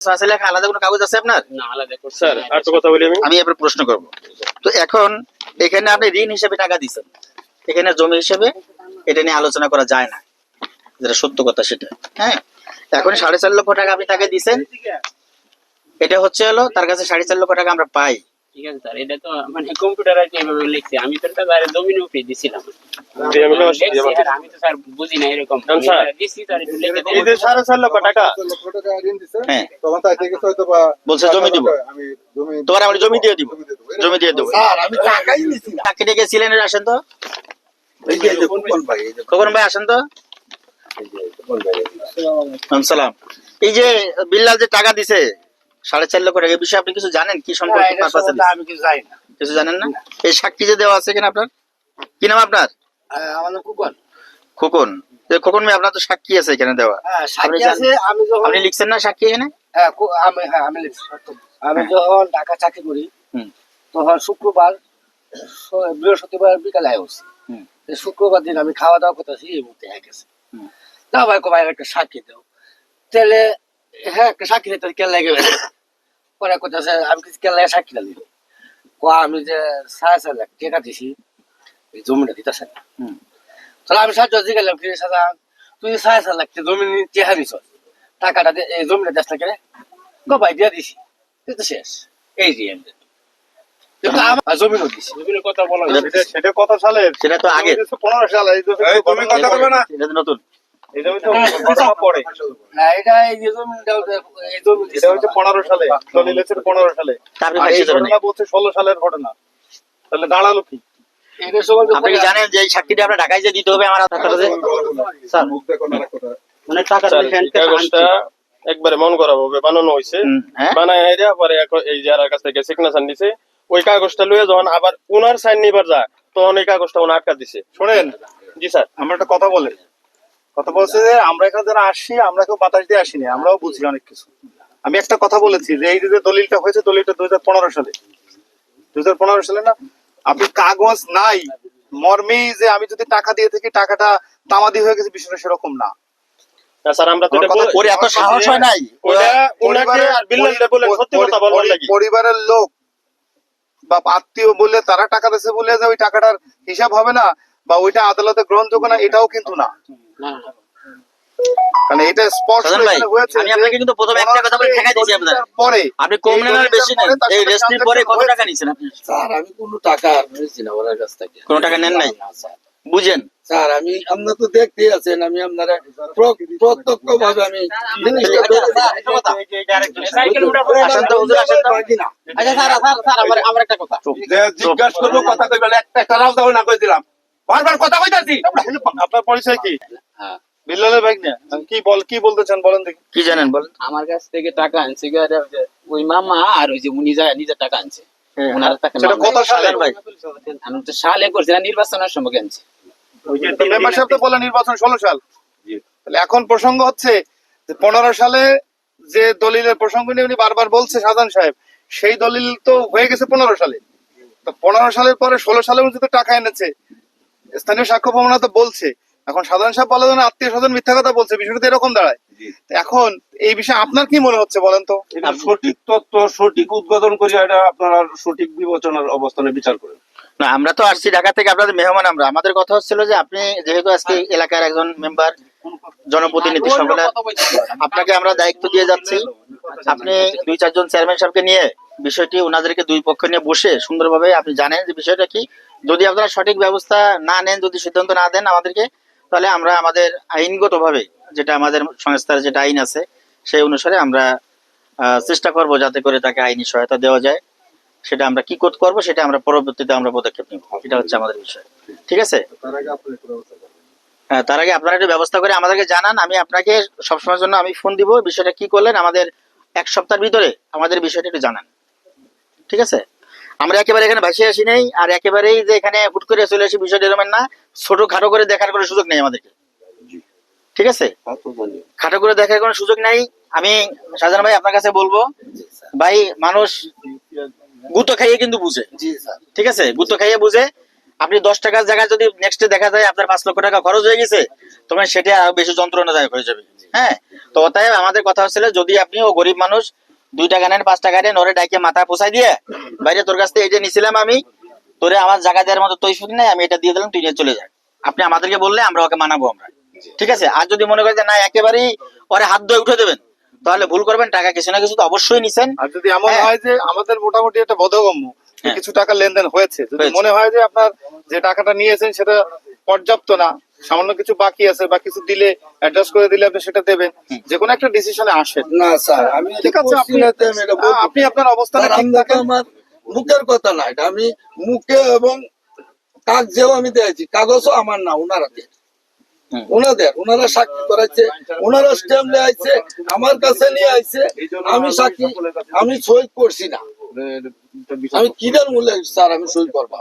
আছে লেখা আলাদা কোনো কাগজ আছে আপনার? না আলাদা স্যার আর একটা কথা বলি আমি? আমি এবার প্রশ্ন করব। তো এখন এখানে আপনি ঋণ হিসেবে টাকা দিচ্ছেন এখানে জমি হিসেবে এটা নিয়ে আলোচনা করা যায় না। যেটা সত্য কথা সেটা। হ্যাঁ? এখন সাড়ে চার লক্ষ টাকা আপনি তাকে দিচ্ছেন এটা হচ্ছে হলো তার কাছে সাড়ে চার লক্ষ টাকা আমরা পাই। ঠিক আছে স্যার এটা তো মানে এইভাবে লিখছি। আমি তো এটা উপরে দিছিলাম। আমি তো স্যার বুঝি না এরকম। স্যার, দিছি স্যার একটু লিখে এই যে সাড়ে চার লক্ষ টাকা। টাকা ঋণ দিছে হ্যাঁ তখন তাই থেকে হয়তো বা বলছে জমি দিব। আমি জমি তোমার আমি জমি দিয়ে দিব। জমি দিয়ে দেবো। স্যার আমি টাকাই নিছি না। চাকরি ডেকে ছিলেন আসেন তো। এই যে ভাই খবর ভাই আসেন তো। সালাম। এই যে বিল্লাল যে টাকা দিছে সাড়ে চার লক্ষ টাকা। এই বিষয়ে আপনি কিছু জানেন? কি সম্পর্কে? আমি কিছু জানি না। কিছু জানেন না? এই সাক্ষী যে দেওয়া আছে কিনা আপনার? কি নাম আপনার? আমার নাম খোকন। খোকন। ভাই আপনার তো সাক্ষী আছে এখানে দেওয়া। হ্যাঁ আপনি লিখছেন না সাক্ষী এখানে? হ্যাঁ আমি হ্যাঁ আমি লিখছি আমি যখন ঢাকা চাকরি করি তখন শুক্রবার বৃহস্পতিবার বিকালে আসছি শুক্রবার দিন আমি খাওয়া দাওয়া করতেছি এই মুহূর্তে হয়ে গেছে। হুম। ভাই কো ভাই একটা সাক্ষী দাও। তাহলে হ্যাঁ একটা সাক্ষী দিতে কেন লাগে পরে কোথাছে আমি কিছু কেন লাগে সাক্ষী কো আমি যে সাড়ে চার লাখ টাকা দিছি এই জমিটা দিতেছে তাহলে আমি সাহায্য জিজ্ঞাসা কি সাদা তুই সাড়ে চার লাখ জমি চেহারা টাকাটা এই জমিটা দেশ না কেন দিয়ে দিছি। কিন্তু শেষ। এই কথা বলা সেটা- সেটা কত সালের সেটা তো আগে। পনেরো সাল তুমি কথা বলবে না? এটা তো না এটা এই যে এই জমি এটা হচ্ছে সালে সালে। ফাঁসি বলছে ষোলো সালের ঘটনা। তাহলে দাঁড়াল কি? যে আপনি জানেন যে এই সাক্ষীটা আপনার ঢাকায় যে দিতে হবে আমার স্যার মানে টাকা একবারে মন করা হবে বানানো হয়েছে হ্যাঁ। বানায় এরা পরে এখন এই যার কাছ থেকে সিগনেচার নিছে। ওই কাগজটা লয়ে যখন আবার উনার সাইন নিবার যায় তখন এই কাগজটা উনি আটকা দিছে। শোনেন? জি স্যার। আমার একটা কথা বলে। কথা বলছে যে আমরা এখানে যারা আসি আমরা কেউ বাতাস দিয়ে আসিনি আমরাও বুঝি অনেক কিছু। আমি একটা কথা বলেছি যে এই যে দলিলটা হয়েছে দলিলটা দুই হাজার পনেরো সালে। দুই হাজার পনেরো সালে না আপনি কাগজ নাই মর্মেই যে আমি যদি টাকা দিয়ে থাকি টাকাটা তামাদি হয়ে গেছে বিষয়টা সেরকম না। বলে- বলে পরিবারের লোক বা আত্মীয় বললে তারা টাকা দিয়েছে বলে যে ওই টাকাটার হিসাব হবে না। বা ওইটা আদালতে গ্রহণযোগ্য না এটাও কিন্তু না। এটা স্পষ্ট হয়েছে আমি আপনাকে কিন্তু প্রথমে একটা কথা বলে ঠেকাই দিয়েছি আপনার। পরে আপনি কম নেন বেশি নেন। এই সাথে পরে কত টাকা নিয়েছেন আপনি? স্যার আমি কোনো টাকা নিয়েছি না ওনার কাছ থেকে। কোনো টাকা নেন নাই? বুঝেন। স্যার আমি আপনার তো দেখতে আছেন আমি আপনারা প্রত্যক্ষ ভাবে আমি জিনিসটা স্যার, একটা কথা। সাইকেল উঠা পড়ে আসেন তো, হুজুর, আসেন তো। পারি না। স্যার স্যার স্যার আমার আমার একটা কথা। জিজ্ঞাসা করব কথা কইবে না, একটা একটা রাও দাও না কই দিলাম। বারবার কথা কইতাছি। আপনার পরিচয় কি? হ্যাঁ। বিল্লালের ভাই না কি বল কি বলতে চান বলেন দেখি। কি জানেন বলেন? আমার কাছ থেকে টাকা আনছে ওই মামা আর ওই যে উনি যায় নিজে টাকা আনছে। ওনার টাকা সেটা কত সালে? ভাই আমি তো সালে করছি না নির্বাচনের সময় আনছে। মেম্বারশিপ তো বলে নির্বাচন ষোলো সাল। তাহলে এখন প্রসঙ্গ হচ্ছে যে পনেরো সালে যে দলিলের প্রসঙ্গ নিয়ে উনি বারবার বলছে সাজান সাহেব সেই দলিল তো হয়ে গেছে পনেরো সালে। তো পনেরো সালের পরে ষোলো সালে উনি তো টাকা এনেছে স্থানীয় সাক্ষ্য প্রমাণ তো বলছে। এখন সাধারণ সাহেব বলে যেন আত্মীয় স্বজন মিথ্যা কথা বলছে বিষয়টা এরকম দাঁড়ায়। এখন এই বিষয়ে আপনার কি মনে হচ্ছে বলেন তো? সঠিক তথ্য সঠিক উদ্বোধন করে এটা আপনারা সঠিক বিবেচনার অবস্থানে বিচার করেন। না আমরা তো আসছি ঢাকা থেকে আপনাদের মেহমান আমরা। আমাদের কথা হচ্ছিল যে আপনি যেহেতু আজকে এলাকার একজন মেম্বার জনপ্রতিনিধি সকলে আপনাকে আমরা দায়িত্ব দিয়ে যাচ্ছি। আপনি দুই চারজন চেয়ারম্যান সাহেবকে নিয়ে বিষয়টি ওনাদেরকে দুই পক্ষ নিয়ে বসে সুন্দরভাবে আপনি জানেন যে বিষয়টা কি। যদি আপনারা সঠিক ব্যবস্থা না নেন যদি সিদ্ধান্ত না দেন আমাদেরকে তাহলে আমরা আমাদের আইনগতভাবে যেটা আমাদের সংস্থার যেটা আইন আছে সেই অনুসারে আমরা চেষ্টা করব যাতে করে তাকে আইনি সহায়তা দেওয়া যায়। সেটা আমরা কি করতে পারব সেটা আমরা পরবর্তীতে আমরা পদক্ষেপ নিব। এটা হচ্ছে আমাদের বিষয়। ঠিক আছে। হ্যাঁ, তার আগে আপনারা একটু ব্যবস্থা করে আমাদেরকে জানান। আমি আপনাকে সবসময়ের জন্য আমি ফোন দিব বিষয়টা কি করলেন আমাদের এক সপ্তাহের ভিতরে আমাদের বিষয়টা একটু জানান। ঠিক আছে? আমরা একেবারে এখানে ভাসিয়ে আসি নেই আর একেবারেই যে এখানে হুট করে চলে আসি বিষয়টা এরকম না। ছোট খাটো করে দেখার কোনো সুযোগ নেই আমাদেরকে। ঠিক আছে। খাটো করে দেখার কোনো সুযোগ নাই। আমি শাহজাহান ভাই আপনার কাছে বলব ভাই মানুষ গুতো খাইয়ে কিন্তু বুঝে। ঠিক আছে? গুতো খাইয়ে বুঝে। আপনি দশ টাকার জায়গায় যদি নেক্সট দেখা যায় আপনার পাঁচ লক্ষ টাকা খরচ হয়ে গেছে তখন সেটা আরও বেশি যন্ত্রণাদায়ক হয়ে যাবে। হ্যাঁ? তো অতএব আমাদের কথা হচ্ছিল যদি আপনি ও গরিব মানুষ দুই টাকা নেন পাঁচ টাকা নেন ওরে ডাইকে মাথা পোষাই দিয়ে বাইরে তোর কাছ থেকে এটা নিছিলাম আমি তোরে আমার জায়গা দেওয়ার মতো তৈফিক নেই আমি এটা দিয়ে দিলাম তুই নিয়ে চলে যা আপনি আমাদেরকে বললে আমরা ওকে মানাবো আমরা ঠিক আছে আর যদি মনে করেন যে না একেবারেই ওরে হাত ধরে উঠে দেবেন তাহলে ভুল করবেন টাকা কিছু না কিছু তো অবশ্যই নিছেন আর যদি এমন হ্যাঁ। হয় যে আমাদের মোটামুটি একটা বোধগম্য হ্যাঁ। কিছু টাকা লেনদেন হয়েছে যদি হয়েছে। মনে হয় যে আপনার যে টাকাটা নিয়েছেন সেটা পর্যাপ্ত না সামান্য কিছু বাকি আছে বা কিছু দিলে অ্যাডজাস্ট করে দিলে আপনি সেটা দেবেন যে কোনো একটা ডিসিশনে আসেন। না স্যার আমি ঠিক আছে আপনি আপনি আপনার অবস্থানে ঠিক থাকেন। আমার মুখের কথা না এটা আমি মুখে এবং কাগজেও আমি দিয়েছি কাগজও আমার না ওনারা দিয়ে ওনাদের ওনারা সাক্ষী করাইছে ওনারা স্ট্যাম্প নিয়ে আইছে আমার কাছে নিয়ে আইছে আমি সাক্ষী আমি সই করছি না। আমি কি কিদের মূল্যে স্যার আমি সই করব?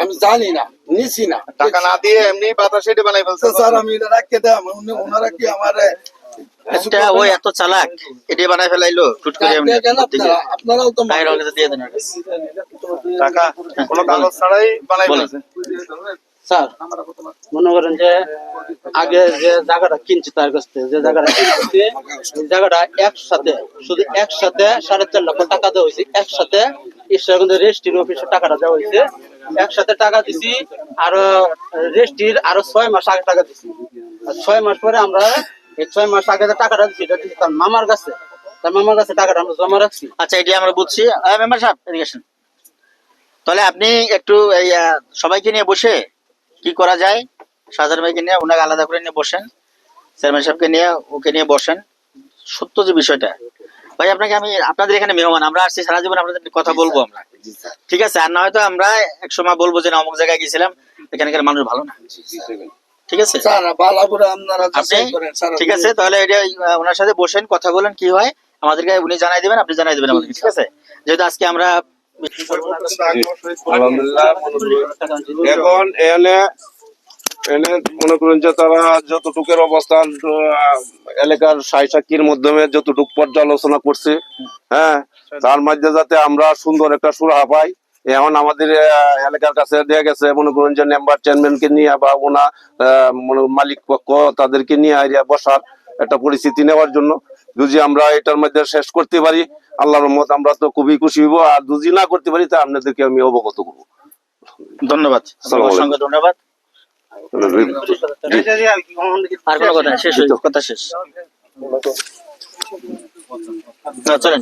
আমি জানি না নিছি না। টাকা না দিয়ে এমনি বাতাসে এটা বানাই ফেলছে। স্যার আমি এটা রাখতে দেয় ওনারা কি আমার ওই এত চালাক এটাই বানায় ফেলাইলো টুট করে এমনি আপনারা আপনারাও তো বাইরে ওর দিয়ে দেন। টাকা কোনো কাগজ ছাড়াই বানাই ফেলছে। স্যার মনে করেন যে আগে যে জায়গাটা কিনছি তার কাছ থেকে যে জায়গাটা কিনছি জায়গাটা একসাথে শুধু একসাথে সাড়ে চার লক্ষ টাকা দেওয়া হয়েছে। একসাথে ঈশ্বরগঞ্জ রেজিস্ট্রির অফিসে টাকাটা দেওয়া হয়েছে একসাথে টাকা দিছি, আরও রেজিস্ট্রির আরও ছয় মাস আগে টাকা দিছি। ছয় মাস পরে আমরা এই ছয় মাস আগে টাকাটা দিছি, এটা দিছি তার মামার কাছে। তার মামার কাছে টাকাটা আমরা জমা রাখছি। আচ্ছা এটি আমরা বুঝছি। মেম্বার সাহেব, এদিকে আসেন। তাহলে আপনি একটু এই সবাইকে নিয়ে বসে কি করা যায়? সাজার ভাইকে নিয়ে, ওনাকে আলাদা করে নিয়ে বসেন। চেয়ারম্যান সাহেবকে নিয়ে, ওকে নিয়ে বসেন। সত্য যে বিষয়টা ভাই আপনাকে আমি আপনাদের এখানে মেহমান আমরা আসছি সারা জীবন আপনাদের কথা বলব আমরা। ঠিক আছে আর না হয়তো আমরা এক সময় বলব যে না অমুক জায়গায় গেছিলাম এখানকার মানুষ ভালো না। ঠিক আছে? স্যার বালাপুরে আপনারা আপনি? যাচাই করেন স্যার ঠিক আছে তাহলে এটা ওনার সাথে বসেন কথা বলেন কি হয় আমাদেরকে উনি জানাই দেবেন আপনি জানাই দেবেন আমাদেরকে ঠিক আছে? যেহেতু আজকে আমরা আলহামদুলিল্লাহ এখন এনে এনে মনে করুন যে তারা যতটুকের অবস্থান এলাকার সাই সাক্ষীর মাধ্যমে যতটুক পর্যালোচনা করছে হ্যাঁ তার মধ্যে যাতে আমরা সুন্দর একটা সুরাহা পাই এখন আমাদের এলাকার কাছে দেয়া গেছে মনে করুন যে মেম্বার চেয়ারম্যানকে নিয়ে বা ওনা মালিক পক্ষ তাদেরকে নিয়ে আইয়া বসার একটা পরিস্থিতি নেওয়ার জন্য। যদি আমরা এটার মধ্যে শেষ করতে পারি আল্লাহর রহমত আমরা তো খুবই খুশি হইব। আর যদি না করতে পারি তা আপনাদেরকে আমি অবগত করব। ধন্যবাদ। অসংখ্য ধন্যবাদ। আর কোনো কথা শেষ কথা শেষ। চলেন।